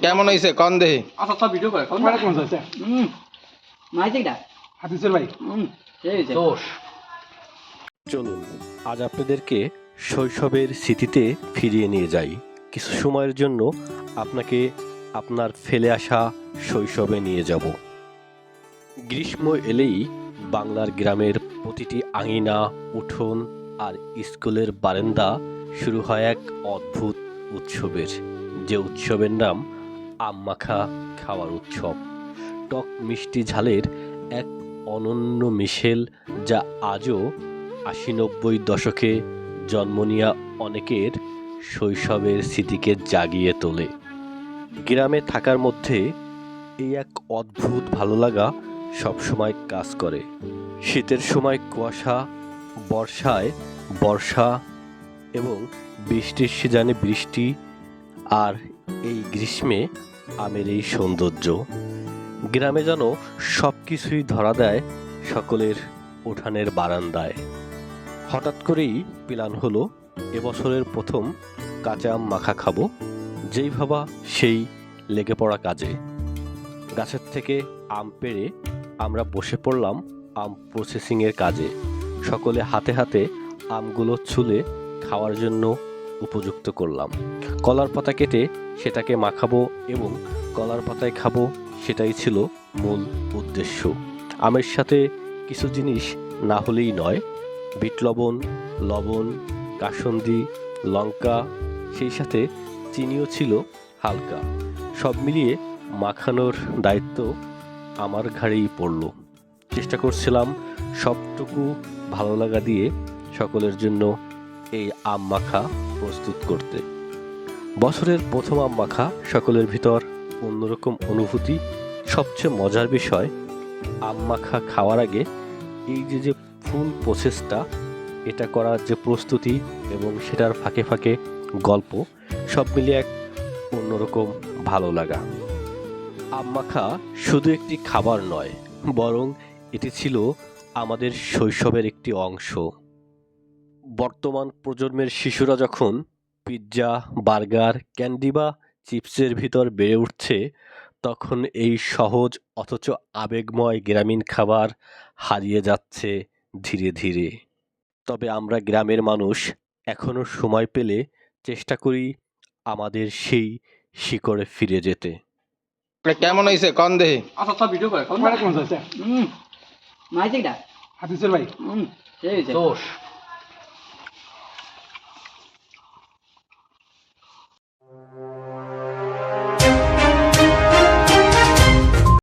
কেমন হয়েছে কন দেহি আচ্ছা সব ভিডিও করে কোন। কোন হয়েছে হুম। হাফিজুর ভাই। হুম দোষ চলুন আজ আপনাদেরকে শৈশবের স্মৃতিতে ফিরিয়ে নিয়ে যাই। কিছু সময়ের জন্য আপনাকে আপনার ফেলে আসা শৈশবে নিয়ে যাব। গ্রীষ্ম এলেই বাংলার গ্রামের প্রতিটি আঙিনা উঠোন আর স্কুলের বারান্দা শুরু হয় এক অদ্ভুত উৎসবের। যে উৎসবের নাম আম মাখা খাওয়ার উৎসব। টক মিষ্টি ঝালের এক অনন্য মিশেল যা আজও আশি নব্বই দশকে জন্ম নেওয়া অনেকের শৈশবের স্মৃতিকে জাগিয়ে তোলে। গ্রামে থাকার মধ্যে এই এক অদ্ভুত ভালো লাগা সবসময় কাজ করে। শীতের সময় কুয়াশা, বর্ষায় বর্ষা এবং বৃষ্টির সিজানে বৃষ্টি আর এই গ্রীষ্মে আমের এই সৌন্দর্য। গ্রামে যেন সব কিছুই ধরা দেয় সকলের উঠানের বারান্দায়। হঠাৎ করেই প্ল্যান হলো এবছরের প্রথম কাঁচা আম মাখা খাব, যেই ভাবা সেই লেগে পড়া কাজে। গাছের থেকে আম পেড়ে আমরা বসে পড়লাম আম প্রসেসিংয়ের কাজে। সকলে হাতে হাতে আমগুলো ছুলে খাওয়ার জন্য উপযুক্ত করলাম। কলার পাতা কেটে সেটাকে মাখাবো এবং কলার পাতায় খাব সেটাই ছিল মূল উদ্দেশ্য। আমের সাথে কিছু জিনিস না হলেই নয়, বিট লবণ লবণ, কাসন্দি, লঙ্কা, সেই সাথে চিনিও ছিল হালকা। সব মিলিয়ে মাখানোর দায়িত্ব আমার ঘাড়েই পড়ল। চেষ্টা করছিলাম সবটুকু ভালো লাগা দিয়ে সকলের জন্য এই আম মাখা প্রস্তুত করতে। বছরের প্রথম আম মাখা সকলের ভিতর অন্যরকম অনুভূতি, সবচেয়ে মজার বিষয় আম মাখা খাওয়ার আগে এই যে যে ফুল প্রসেসটা, এটা করার যে প্রস্তুতি এবং সেটার ফাঁকে ফাঁকে গল্প, সব মিলিয়ে এক অন্যরকম ভালো লাগা। আম মাখা শুধু একটি খাবার নয়, বরং এটি ছিল আমাদের শৈশবের একটি অংশ। বর্তমান প্রজন্মের শিশুরা যখন পিৎজা বার্গার ক্যান্ডি বা চিপসের ভিতর বেড়ে উঠছে তখন এই সহজ অথচ আবেগময় গ্রামীণ খাবার হারিয়ে যাচ্ছে ধীরে ধীরে। তবে আমরা গ্রামের মানুষ এখনও সময় পেলে চেষ্টা করি আমাদের সেই শিকড়ে ফিরে যেতে। কেমন হয়েছে কন দেহি আচ্ছা সব ভিডিও করে কোন। তোমার কোন হয়েছে হুম। মাইছে কিটা হাফিজুর ভাই। হুম দোষ